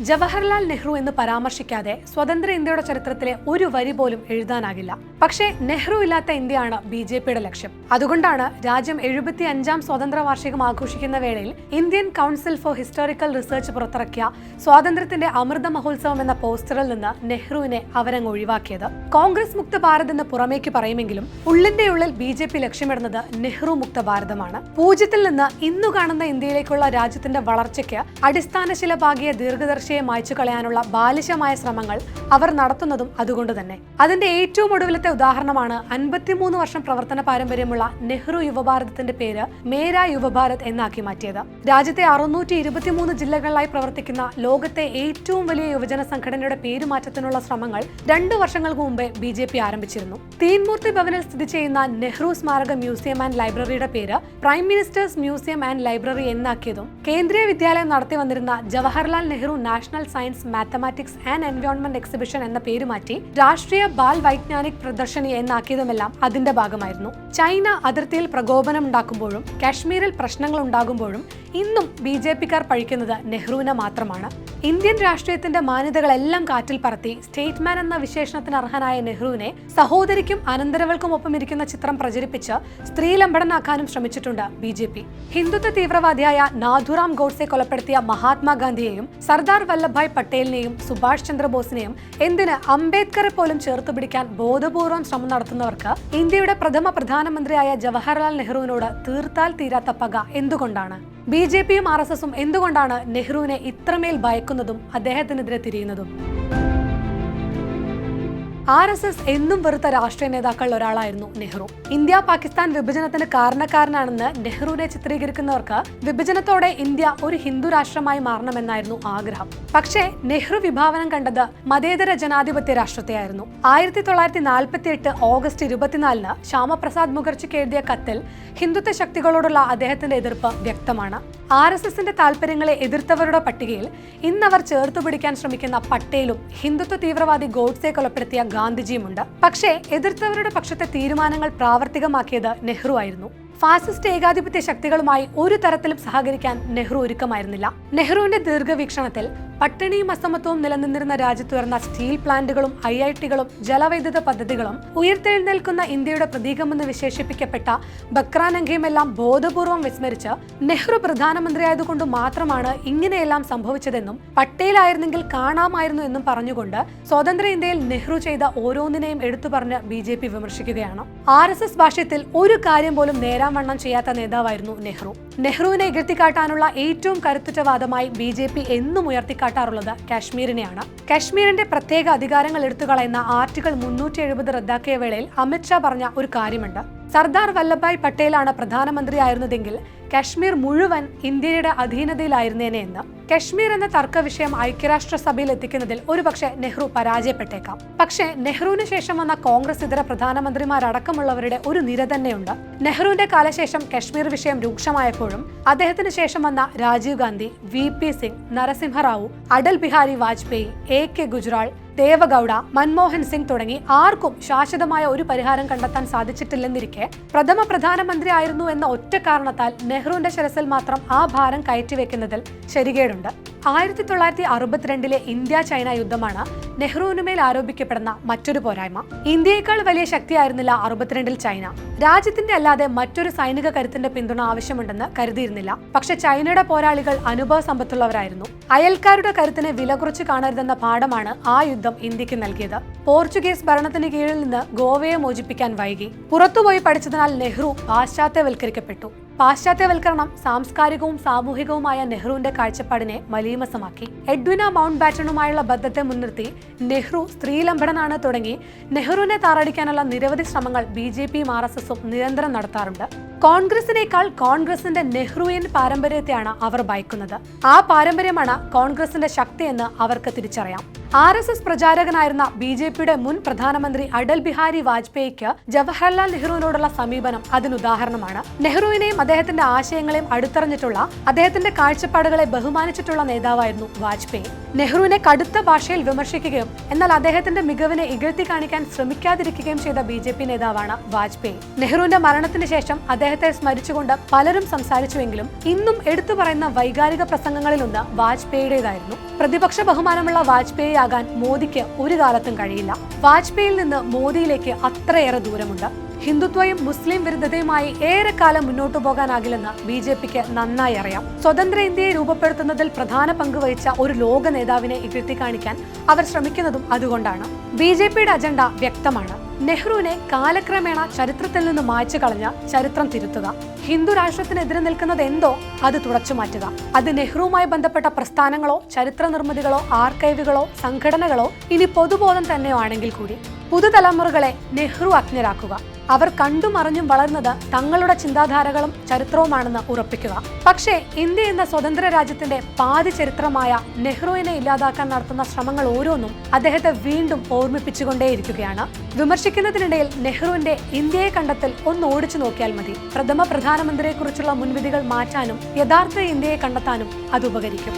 ജവഹർലാൽ നെഹ്റു എന്ന് പരാമർശിക്കാതെ സ്വതന്ത്ര ഇന്ത്യയുടെ ചരിത്രത്തിലെ ഒരു വരി പോലും എഴുതാനാകില്ല. പക്ഷേ നെഹ്റു ഇല്ലാത്ത ഇന്ത്യയാണ് ബി ജെ പിയുടെ ലക്ഷ്യം. അതുകൊണ്ടാണ് രാജ്യം എഴുപത്തി അഞ്ചാം സ്വാതന്ത്ര്യ വാർഷികം ആഘോഷിക്കുന്ന വേളയിൽ Indian council for historical research പുറത്തിറക്കിയ സ്വാതന്ത്ര്യത്തിന്റെ അമൃത മഹോത്സവം എന്ന പോസ്റ്ററിൽ നിന്ന് നെഹ്റുവിനെ അവരങ്ങ് ഒഴിവാക്കിയത്. കോൺഗ്രസ് മുക്ത ഭാരത് എന്ന് പുറമേക്ക് പറയുമെങ്കിലും ഉള്ളിന്റെ ഉള്ളിൽ ബി ജെ പി ലക്ഷ്യമിടുന്നത് നെഹ്റു മുക്ത ഭാരതമാണ്. പൂജ്യത്തിൽ നിന്ന് ഇന്നു കാണുന്ന ഇന്ത്യയിലേക്കുള്ള രാജ്യത്തിന്റെ വളർച്ചയ്ക്ക് അടിസ്ഥാനശില ശില പാകിയ ദീർഘദർശിയെ മായ്ച്ചു കളയാനുള്ള ബാലിശമായ ശ്രമങ്ങൾ അവർ നടത്തുന്നതും അതുകൊണ്ട് തന്നെ. അതിന്റെ ഏറ്റവും ഒടുവിലത്തെ ഉദാഹരണമാണ് അൻപത്തിമൂന്ന് വർഷം പ്രവർത്തന പാരമ്പര്യമുള്ള നെഹ്റു യുവഭാരതത്തിന്റെ പേര് മേര യുവഭാരത് എന്നാക്കി മാറ്റിയത്. രാജ്യത്തെ അറുന്നൂറ്റി ഇരുപത്തിമൂന്ന് ജില്ലകളിലായി പ്രവർത്തിക്കുന്ന ലോകത്തെ ഏറ്റവും വലിയ യുവജന സംഘടനയുടെ പേരുമാറ്റത്തിനുള്ള ശ്രമങ്ങൾ രണ്ടു വർഷങ്ങൾക്ക് മുമ്പേ ബി ജെ പി ആരംഭിച്ചിരുന്നു. തീൻമൂർത്തി ഭവനിൽ സ്ഥിതി ചെയ്യുന്ന നെഹ്റു സ്മാരക മ്യൂസിയം ആൻഡ് ലൈബ്രറിയുടെ പേര് prime minister's museum and library എന്നാക്കിയതും Kendriya Vidyalaya നടത്തി വന്നിരുന്ന Jawaharlal Nehru national science mathematics and environment exhibition എന്ന പേര് മാറ്റി രാഷ്ട്രീയ ബാൽ വൈജ്ഞാനിക് പ്രദർശനി എന്നാക്കിയതുമെല്ലാം അതിന്റെ ഭാഗമായിരുന്നു. ചൈന അതിർത്തിയിൽ പ്രകോപനം ഉണ്ടാക്കുമ്പോഴും കാശ്മീരിൽ പ്രശ്നങ്ങൾ ഉണ്ടാകുമ്പോഴും ഇന്നും ബി ജെ പിക്കാർ പഴിക്കുന്നത് നെഹ്റുവിനെ മാത്രമാണ്. ഇന്ത്യൻ രാഷ്ട്രീയത്തിന്റെ മാന്യതകളെല്ലാം കാറ്റിൽ പറത്തി സ്റ്റേറ്റ്മാൻ എന്ന വിശേഷണത്തിന് അർഹനായ നെഹ്റുവിനെ സഹോദരിക്കും അനന്തരവൾക്കും ഒപ്പം ഇരിക്കുന്ന ചിത്രം പ്രചരിപ്പിച്ച് സ്ത്രീലംബടനാക്കാനും ശ്രമിച്ചിട്ടുണ്ട് ബി ജെ പി. ഹിന്ദുത്വ തീവ്രവാദിയായ നാഥുറാം ഗോഡ്സെ കൊലപ്പെടുത്തിയ മഹാത്മാഗാന്ധിയെയും സർദാർ വല്ലഭായ് പട്ടേലിനെയും സുഭാഷ് ചന്ദ്രബോസിനെയും എന്തിന് അംബേദ്കറെ പോലും ചേർത്ത് പിടിക്കാൻ ബോധപൂർവം ശ്രമം നടത്തുന്നവർക്ക് ഇന്ത്യയുടെ പ്രഥമ പ്രധാനമന്ത്രിയായ ജവഹർലാൽ നെഹ്റുവിനോട് തീർത്താൽ തീരാത്ത പക എന്തുകൊണ്ടാണ്? ബി ജെ പിയും ആർ എസ് എസും എന്തുകൊണ്ടാണ് നെഹ്റുവിനെ ഇത്രമേൽ ഭയക്കുന്നതും അദ്ദേഹത്തിനെതിരെ തിരിയുന്നതും? ആർ എസ് എസ് എന്നും വെറുത്ത രാഷ്ട്രീയ നേതാക്കളിൽ ഒരാളായിരുന്നു നെഹ്റു. ഇന്ത്യ പാകിസ്ഥാൻ വിഭജനത്തിന് കാരണക്കാരനാണെന്ന് നെഹ്റുവിനെ ചിത്രീകരിക്കുന്നവർക്ക് വിഭജനത്തോടെ ഇന്ത്യ ഒരു ഹിന്ദു രാഷ്ട്രമായി മാറണമെന്നായിരുന്നു ആഗ്രഹം. പക്ഷേ നെഹ്റു വിഭാവനം കണ്ടത് മതേതര ജനാധിപത്യ രാഷ്ട്രത്തെയായിരുന്നു. ആയിരത്തി തൊള്ളായിരത്തി നാൽപ്പത്തി എട്ട് ഓഗസ്റ്റ് ഇരുപത്തിനാലിന് ശ്യാമപ്രസാദ് മുഖർജിക്ക് എഴുതിയ കത്തിൽ ഹിന്ദുത്വ ശക്തികളോടുള്ള അദ്ദേഹത്തിന്റെ എതിർപ്പ് വ്യക്തമാണ്. ആർ എസ് എസിന്റെ താല്പര്യങ്ങളെ എതിർത്തവരുടെ പട്ടികയിൽ ഇന്നവർ ചേർത്തു പിടിക്കാൻ ശ്രമിക്കുന്ന പട്ടേലും ഹിന്ദുത്വ തീവ്രവാദി ഗോഡ്സെ കൊലപ്പെടുത്തിയ ഗാന്ധിജിയുമുണ്ട്. പക്ഷേ എതിർത്തവരുടെ പക്ഷത്തെ തീരുമാനങ്ങൾ പ്രാവർത്തികമാക്കിയത് നെഹ്റു ആയിരുന്നു ഫാസിസ്റ്റ് ഏകാധിപത്യ ശക്തികളുമായി ഒരു തരത്തിലും സഹകരിക്കാൻ നെഹ്റു ഒരുക്കമായിരുന്നില്ല. നെഹ്റുവിന്റെ ദീർഘവീക്ഷണത്തിൽ പട്ടിണിയും അസമത്വവും നിലനിന്നിരുന്ന രാജ്യത്തുയർന്ന സ്റ്റീൽ പ്ലാന്റുകളും ഐ ഐ ടികളും ജലവൈദ്യുത പദ്ധതികളും ഉയർത്തെഴുന്നേൽക്കുന്ന ഇന്ത്യയുടെ പ്രതീകമെന്ന് വിശേഷിപ്പിക്കപ്പെട്ട ബക്രാനങ്കയുമെല്ലാം ബോധപൂർവം വിസ്മരിച്ച് നെഹ്റു പ്രധാനമന്ത്രിയായതുകൊണ്ട് മാത്രമാണ് ഇങ്ങനെയെല്ലാം സംഭവിച്ചതെന്നും പട്ടേലായിരുന്നെങ്കിൽ കാണാമായിരുന്നു എന്നും പറഞ്ഞുകൊണ്ട് സ്വതന്ത്ര ഇന്ത്യയിൽ നെഹ്റു ചെയ്ത ഓരോന്നിനെയും എടുത്തു പറഞ്ഞ് ബി വിമർശിക്കുകയാണ്. ആർ ഭാഷ്യത്തിൽ ഒരു കാര്യം പോലും നേരാവണ്ണം ചെയ്യാത്ത നേതാവായിരുന്നു നെഹ്റു. നെഹ്റുവിനെ എകർത്തിക്കാട്ടാനുള്ള ഏറ്റവും കരുത്തുറ്റ വാദമായി ബി ജെ പി എന്നും ഉയർത്തിക്കാട്ടാറുള്ളത് കാശ്മീരിനെയാണ്. കാശ്മീരിന്റെ പ്രത്യേക അധികാരങ്ങൾ എടുത്തുകളയുന്ന ആർട്ടിക്കിൾ മുന്നൂറ്റി എഴുപത് റദ്ദാക്കിയ വേളയിൽ അമിത്ഷാ പറഞ്ഞ ഒരു കാര്യമുണ്ട്. സർദാർ വല്ലഭായ് പട്ടേലാണ് പ്രധാനമന്ത്രിയായിരുന്നതെങ്കിൽ കാശ്മീർ മുഴുവൻ ഇന്ത്യയുടെ അധീനതയിലായിരുന്നേനെ എന്ന്. കശ്മീർ എന്ന തർക്ക വിഷയം ഐക്യരാഷ്ട്രസഭയിൽ എത്തിക്കുന്നതിൽ ഒരുപക്ഷെ നെഹ്റു പരാജയപ്പെട്ടേക്കാം. പക്ഷേ നെഹ്റുവിന് ശേഷം വന്ന കോൺഗ്രസ് ഇതര പ്രധാനമന്ത്രിമാരടക്കമുള്ളവരുടെ ഒരു നിര തന്നെയുണ്ട്. നെഹ്റുവിന്റെ കാലശേഷം കശ്മീർ വിഷയം രൂക്ഷമായപ്പോഴും അദ്ദേഹത്തിന് ശേഷം വന്ന Rajiv Gandhi V P Singh Narasimha Rao Atal Bihari Vajpayee A K Gujral Deve Gowda Manmohan Singh തുടങ്ങി ആർക്കും ശാശ്വതമായ ഒരു പരിഹാരം കണ്ടെത്താൻ സാധിച്ചിട്ടില്ലെന്നിരിക്കെ പ്രഥമ പ്രധാനമന്ത്രി ആയിരുന്നു എന്ന ഒറ്റ കാരണത്താൽ നെഹ്റുവിന്റെ ശിരസിൽ മാത്രം ആ ഭാരം കയറ്റിവെക്കുന്നതിൽ ശരികേടുണ്ട്. ആയിരത്തി തൊള്ളായിരത്തി അറുപത്തിരണ്ടിലെ ഇന്ത്യ ചൈന യുദ്ധമാണ് നെഹ്റുവിനുമേൽ ആരോപിക്കപ്പെടുന്ന മറ്റൊരു പോരായ്മ. ഇന്ത്യയേക്കാൾ വലിയ ശക്തിയായിരുന്നില്ല അറുപത്തിരണ്ടിൽ ചൈന. രാജ്യത്തിന്റെ അല്ലാതെ മറ്റൊരു സൈനിക കരുത്തിന്റെ പിന്തുണ ആവശ്യമുണ്ടെന്ന് കരുതിയിരുന്നില്ല. പക്ഷെ ചൈനയുടെ പോരാളികൾ അനുഭവ സമ്പത്തുള്ളവരായിരുന്നു. അയൽക്കാരുടെ കരുത്തിനെ വില കുറച്ച് കാണരുതെന്ന പാഠമാണ് ആ യുദ്ധം ഇന്ത്യയ്ക്ക് നൽകിയത്. പോർച്ചുഗീസ് ഭരണത്തിന് കീഴിൽ നിന്ന് ഗോവയെ മോചിപ്പിക്കാൻ വൈകി. പുറത്തുപോയി പഠിച്ചതിനാൽ നെഹ്റു പാശ്ചാത്യവൽക്കരിക്കപ്പെട്ടു. പാശ്ചാത്യവൽക്കരണം സാംസ്കാരികവും സാമൂഹികവുമായ നെഹ്റുവിന്റെ കാഴ്ചപ്പാടിനെ മലീമസമാക്കി. എഡ്വിന മൗണ്ട് ബാറ്റണുമായുള്ള ബന്ധത്തെ മുൻനിർത്തി നെഹ്റു സ്ത്രീലംബടനാണ് തുടങ്ങി. നെഹ്റുവിനെ താറടിക്കാനുള്ള നിരവധി ശ്രമങ്ങൾ ബി ജെ പിയും ആർ എസ് എസും നിരന്തരം നടത്താറുണ്ട്. കോൺഗ്രസിനേക്കാൾ കോൺഗ്രസിന്റെ നെഹ്റുവിയൻ പാരമ്പര്യത്തെയാണ് അവർ ഭയക്കുന്നത്. ആ പാരമ്പര്യമാണ് കോൺഗ്രസിന്റെ ശക്തിയെന്ന് അവർക്ക് തിരിച്ചറിയാം. ആർ എസ് എസ് പ്രചാരകനായിരുന്ന ബി ജെ പിയുടെ മുൻ പ്രധാനമന്ത്രി അടൽ ബിഹാരി വാജ്പേയിക്ക് ജവഹർലാൽ നെഹ്റുവിനോടുള്ള സമീപനം അതിനുദാഹരണമാണ് നെഹ്റുവിനെയും അദ്ദേഹത്തിന്റെ ആശയങ്ങളെയും അടുത്തറിഞ്ഞിട്ടുള്ള അദ്ദേഹത്തിന്റെ കാഴ്ചപ്പാടുകളെ ബഹുമാനിച്ചിട്ടുള്ള നേതാവായിരുന്നു വാജ്പേയി. നെഹ്റുവിനെ കടുത്ത ഭാഷയിൽ വിമർശിക്കുകയും എന്നാൽ അദ്ദേഹത്തിന്റെ മികവിനെ ഇകഴ്ത്തി കാണിക്കാൻ ശ്രമിക്കാതിരിക്കുകയും ചെയ്ത ബി നേതാവാണ് വാജ്പേയി. നെഹ്റുവിന്റെ മരണത്തിന് ശേഷം അദ്ദേഹം അദ്ദേഹത്തെ സ്മരിച്ചുകൊണ്ട് പലരും സംസാരിച്ചുവെങ്കിലും ഇന്നും എടുത്തു പറയുന്ന വൈകാരിക പ്രസംഗങ്ങളിലൊന്ന് വാജ്പേയിയുടേതായിരുന്നു പ്രതിപക്ഷ ബഹുമാനമുള്ള വാജ്പേയി ആകാൻ മോദിക്ക് ഒരു കാലത്തും കഴിയില്ല. വാജ്പേയിയിൽ നിന്ന് മോദിയിലേക്ക് അത്രയേറെ ദൂരമുണ്ട്. ഹിന്ദുത്വയും മുസ്ലിം വിരുദ്ധതയുമായി ഏറെക്കാലം മുന്നോട്ടു പോകാനാകില്ലെന്ന് ബി ജെ പിക്ക് നന്നായി അറിയാം. സ്വതന്ത്ര ഇന്ത്യയെ രൂപപ്പെടുത്തുന്നതിൽ പ്രധാന പങ്ക് വഹിച്ച ഒരു ലോക നേതാവിനെ ഇകഴ്ത്തി കാണിക്കാൻ അവർ ശ്രമിക്കുന്നതും അതുകൊണ്ടാണ്. ബി ജെ പിയുടെ അജണ്ട വ്യക്തമാണ്. നെഹ്റുവിനെ കാലക്രമേണ ചരിത്രത്തിൽ നിന്ന് മായ്ച്ചു കളഞ്ഞ ചരിത്രം തിരുത്തുക. ഹിന്ദു രാഷ്ട്രത്തിനെതിരെ നിൽക്കുന്നത് എന്തോ അത് തുടച്ചു മാറ്റുക. അത് നെഹ്റുവുമായി ബന്ധപ്പെട്ട പ്രസ്ഥാനങ്ങളോ ചരിത്ര നിർമ്മിതികളോ ആർക്കൈവുകളോ സംഘടനകളോ ഇനി പൊതുബോധം തന്നെയോ ആണെങ്കിൽ കൂടി പുതുതലമുറകളെ നെഹ്റു അജ്ഞരാക്കുക. അവർ കണ്ടും അറിഞ്ഞും വളർന്നത് തങ്ങളുടെ ചിന്താധാരകളും ചരിത്രവുമാണെന്ന് ഉറപ്പിക്കുക. പക്ഷേ ഇന്ത്യ എന്ന സ്വതന്ത്ര രാജ്യത്തിന്റെ പാതി ചരിത്രമായ നെഹ്റുവിനെ ഇല്ലാതാക്കാൻ നടത്തുന്ന ശ്രമങ്ങൾ ഓരോന്നും അദ്ദേഹത്തെ വീണ്ടും ഓർമ്മിപ്പിച്ചുകൊണ്ടേയിരിക്കുകയാണ്. വിമർശിക്കുന്നതിനിടയിൽ നെഹ്റുവിന്റെ ഇന്ത്യയെ കണ്ടെത്തൽ ഒന്ന് ഓടിച്ചു നോക്കിയാൽ മതി. പ്രഥമ പ്രധാനമന്ത്രിയെക്കുറിച്ചുള്ള മുൻവിധികൾ മാറ്റാനും യഥാർത്ഥ ഇന്ത്യയെ കണ്ടെത്താനും അത് ഉപകരിക്കും.